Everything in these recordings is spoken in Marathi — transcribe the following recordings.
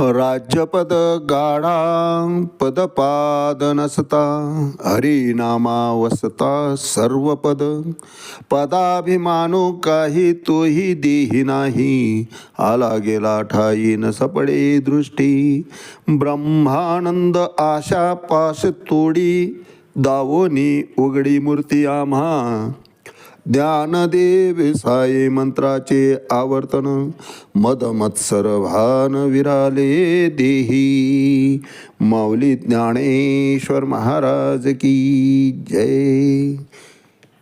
राज्यपद गाढा पदपाद नसता हरिनामा वसता सर्व पद पदाभिमानो काही तोही देही नाही. आला गेला ठाई न सपडे दृष्टी. ब्रह्मानंद आशा पाश तोडी. दावोनी उघडी मूर्ती आम्हा. ज्ञानदेव साई मंत्राचे आवर्तन मदमत्सर भान विराले देही. माऊली ज्ञानेश्वर महाराज की जय.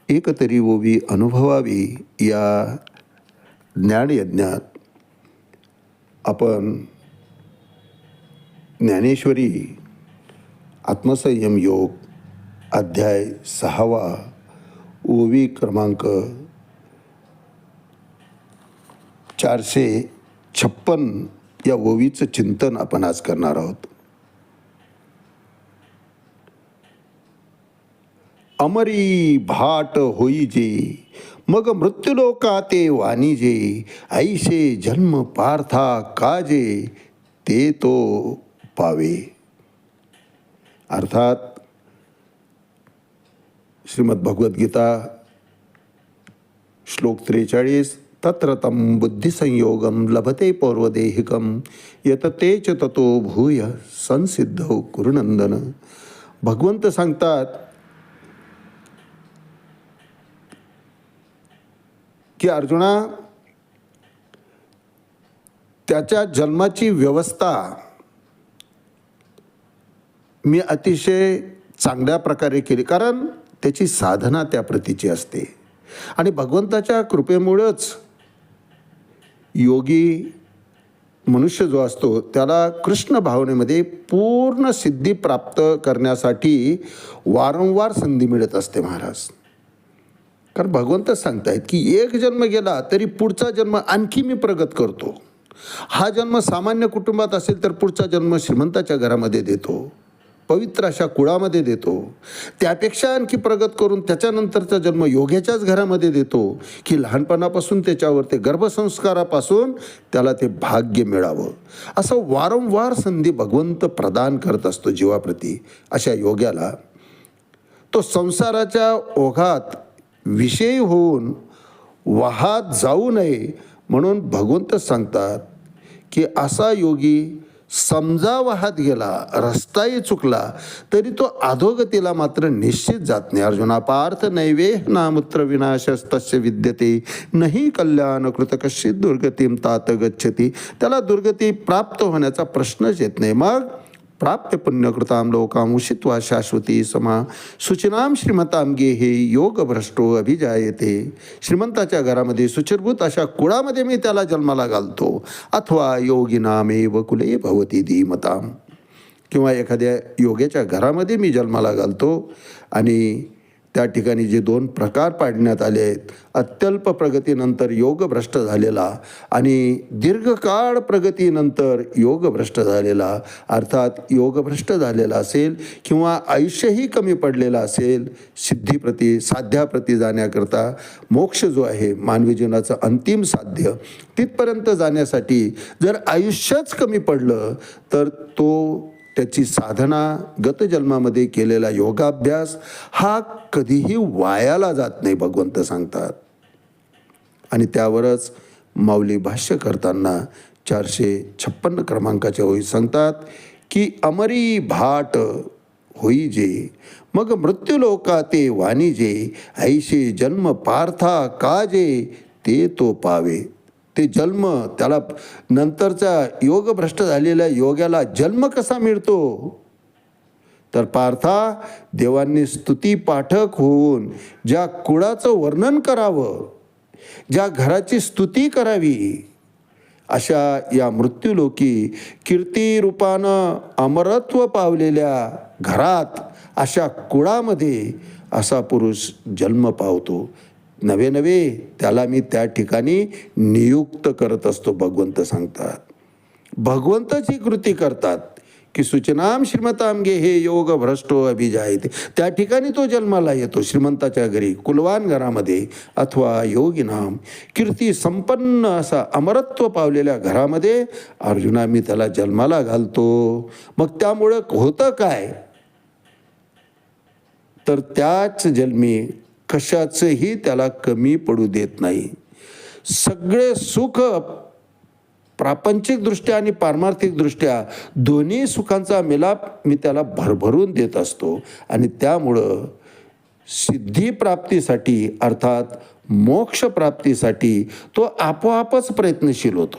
एकतरी ओवी अनुभवावी या ज्ञानयज्ञात आपण ज्ञानेश्वरी आत्मसंयम योग अध्याय सहावा ओवी क्रमांक चारशे छप्पन या ओवीचं चिंतन आपण आज करणार आहोत. अमरी भाट होई जे मग मृत्यूलोका ते वाणी जे जन्म पार्था काजे ते तो पावे. अर्थात श्रीमद भगवद्गीता श्लोक त्रेचाळीस तत्र तं बुद्धिसंयोगं लभते पौर्वदेहिकं यत तेच च ततो भूय संसिद्ध कुरुनंदन। भगवंत सांगतात की अर्जुना त्याच्या जन्माची व्यवस्था मी अतिशय चांगल्या प्रकारे केली. कारण त्याची साधना त्या प्रतीची असते. आणि भगवंताच्या कृपेमुळंच योगी मनुष्य जो असतो त्याला कृष्ण भावनेमध्ये पूर्ण सिद्धी प्राप्त करण्यासाठी वारंवार संधी मिळत असते महाराज. कारण भगवंतच सांगतायत की एक जन्म गेला तरी पुढचा जन्म आणखी मी प्रगत करतो. हा जन्म सामान्य कुटुंबात असेल तर पुढचा जन्म श्रीमंताच्या घरामध्ये देतो. पवित्र अशा कुळामध्ये देतो. त्यापेक्षा आणखी प्रगत करून त्याच्यानंतरचा जन्म योग्याच्याच घरामध्ये देतो की लहानपणापासून त्याच्यावर ते गर्भसंस्कारापासून त्याला ते भाग्य मिळावं. असं वारंवार संधी भगवंत प्रदान करत असतो जीवाप्रती अशा योग्याला. तो संसाराच्या ओघात विषयी होऊन वाहात जाऊ नये म्हणून भगवंत सांगतात की असा योगी समजा वाहत गेला रस्ताही चुकला तरी तो अधोगतीला मात्र निश्चित जात नाही. अर्जुना पार्थ नैवे नामूत्र विनाशस्तस्य विद्यते. नाही कल्याण कृतकशी दुर्गतीम तात गच्छती. त्याला दुर्गती प्राप्त होण्याचा प्रश्नच येत नाही. मग प्राप्त पुण्यकृतां लोकामुषित्वा शाश्वती समा। सूचनां श्रीमताम गे हे योग भ्रष्टो अभिजायते। श्रीमंताच्या घरामध्ये सुचिरभूत अशा कुळामध्ये मी त्याला जन्माला घालतो। अथवा योगिनामेव कुले भवती धीमताम। किंवा एखाद्या योग्याच्या घरामध्ये मी जन्माला घालतो आणि त्या ठिकाणी जे दोन प्रकार पाडण्यात आले आहेत अत्यल्प प्रगतीनंतर योगभ्रष्ट झालेला आणि दीर्घकाळ प्रगतीनंतर योगभ्रष्ट झालेला अर्थात योगभ्रष्ट झालेला असेल किंवा आयुष्यही कमी पडलेलं असेल सिद्धीप्रती साध्याप्रती जाण्याकरता मोक्ष जो आहे मानवी जीवनाचं अंतिम साध्य तिथपर्यंत जाण्यासाठी जर आयुष्यच कमी पडलं तर तो त्याची साधना गतजन्मामध्ये केलेला योगाभ्यास हा कधीही वायाला जात नाही भगवंत सांगतात. आणि त्यावरच माऊली भाष्य करताना चारशे छप्पन्न क्रमांकाच्या ओळी सांगतात की अमरी भाट होई जे मग मृत्यूलोका ते वाणी जे ऐशे जन्म पार्था काजे ते तो पावे. ते जन्म त्याला नंतरचा योगभ्रष्ट झालेल्या योग्याला जन्म कसा मिळतो? तर पार्था देवांनी स्तुती पाठक होऊन ज्या कुळाचं वर्णन करावं ज्या घराची स्तुती करावी अशा या मृत्यूलोकी कीर्तिरूपानं अमरत्व पावलेल्या घरात अशा कुळामध्ये असा पुरुष जन्म पावतो. नवे नवे त्याला मी त्या ठिकाणी नियुक्त करत असतो भगवंत सांगतात. भगवंतच ही कृती करतात की सूचनाम श्रीमतामगे हे योग भ्रष्टो अभिजायते. त्या ठिकाणी तो जन्माला येतो श्रीमंताच्या घरी कुलवान घरामध्ये अथवा योगिनाम कीर्ती संपन्न असा अमरत्व पावलेल्या घरामध्ये अर्जुना मी त्याला जन्माला घालतो. मग त्यामुळं होतं काय? तर त्याच जन्मी कशाचंही त्याला कमी पडू देत नाही. सगळे सुख प्रापंचिकदृष्ट्या आणि पारमार्थिकदृष्ट्या दोन्ही सुखांचा मिलाप मी त्याला भरभरून देत असतो. आणि त्यामुळं सिद्धीप्राप्तीसाठी अर्थात मोक्षप्राप्तीसाठी तो आपोआपच प्रयत्नशील होतो.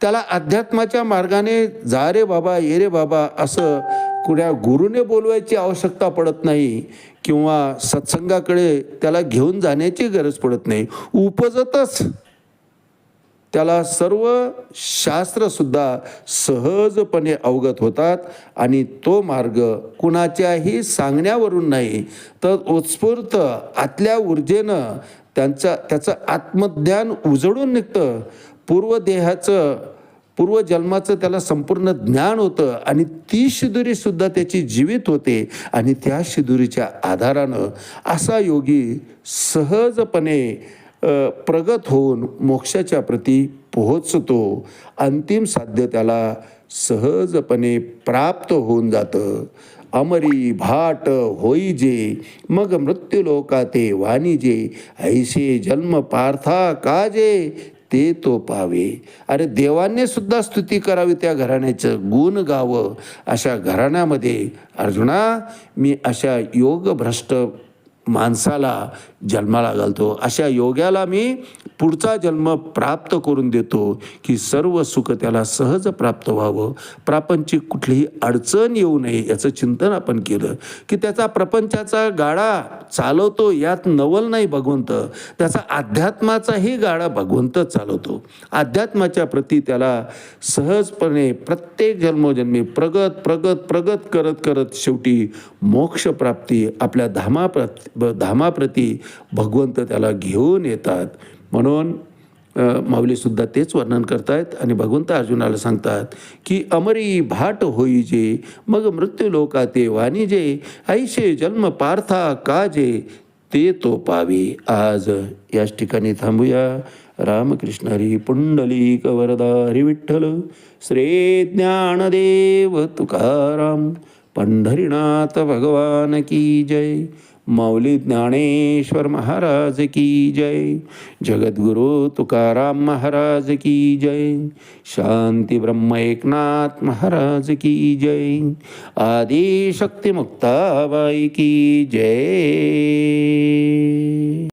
त्याला अध्यात्माच्या मार्गाने जा रे बाबा ये रे बाबा असं कुण्या गुरुने बोलवायची आवश्यकता पडत नाही किंवा सत्संगाकडे त्याला घेऊन जाण्याची गरज पडत नाही उपजतच. त्याला सर्व शास्त्रसुद्धा सहजपणे अवगत होतात आणि तो मार्ग कुणाच्याही सांगण्यावरून नाही तर उत्स्फूर्त आतल्या ऊर्जेनं त्यांचा त्याचं आत्मज्ञान उजळून निघतं. पूर्वदेहाचं पूर्वजन्माचं त्याला संपूर्ण ज्ञान होतं आणि ती शिदुरीसुद्धा त्याची जीवित होते आणि त्या शिदुरीच्या आधारानं असा योगी सहजपणे प्रगत होऊन मोक्षाच्या प्रती पोहोचतो. अंतिम साध्य त्याला सहजपणे प्राप्त होऊन जातं. अमरी भाट होई जे मग मृत्यूलोका ते वाणी जे ऐसे जन्म पार्था काजे ते तो पावे अरे देवाने सुद्धा स्तुती करावी त्या घराण्याचं. गुण गावं अशा घराण्यामध्ये अर्जुना मी अशा योगभ्रष्ट माणसाला जन्माला घालतो. अशा योग्याला मी पुढचा जन्म प्राप्त करून देतो की सर्व सुख त्याला सहज प्राप्त व्हावं. प्रापंचिक कुठलीही अडचण येऊ नये याचं चिंतन आपण केलं की त्याचा प्रपंचाचा गाडा चालवतो यात नवल नाही भगवंत. त्याचा अध्यात्माचाही गाडा भगवंत चालवतो. अध्यात्माच्या प्रती त्याला सहजपणे प्रत्येक जन्मोजन्मी प्रगत प्रगत प्रगत करत करत शेवटी मोक्षप्राप्ती आपल्या ब धामाप्रती भगवंत त्याला घेऊन येतात. म्हणून माऊलीसुद्धा तेच वर्णन करतायत आणि भगवंत अर्जुनाला सांगतात की अमरी भाट होई जे मग मृत्यू लोका वाणी जे ऐशे जन्म पार्था काजे ते तो पावी आज. याच ठिकाणी थांबूया. रामकृष्ण हरी पुंडलिक वरदा हरी विठ्ठल श्री ज्ञानदेव तुकाराम पंढरीनाथ भगवान की जय. माऊली ज्ञानेश्वर महाराज की जय। जगद्गुरु तुकाराम महाराज की जय। शांती ब्रह्म एकनाथ महाराज की जय। आदिशक्तिमुक्ताबाई की जय।